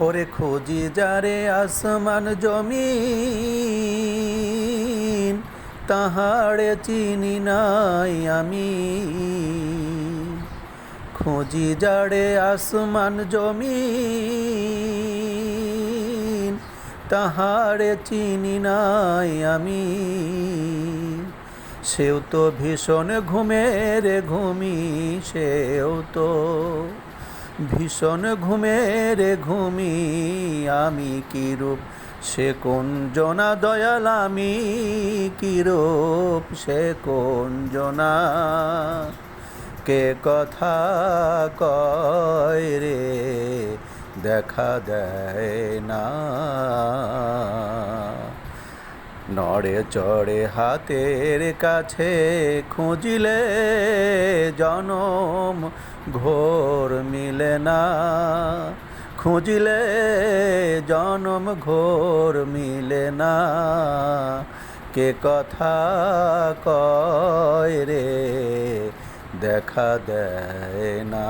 ওরে খুঁজি যারে আসমান জমি তাহারে চিনি নাই আমি। খুঁজি যারে আসমান জমি তাহারে চিনি নাই আমি। সেও তো ভীষণ ঘুমের ঘুমি, সেও তো ভীষণ ঘুমের ঘুমি, আমি কিরূপ সে কোন জনা দয়াল, আমি কিরূপ সে কোন জনা? কে কথা কয় রে, দেখা দেয় না। নড়ে চড়ে হাতের কাছে খুঁজিলে জনম ঘোর মিলে না। খুঁজিলে জনম ঘোর মিলে না। কে কথা কয় রে, দেখা দেয় না।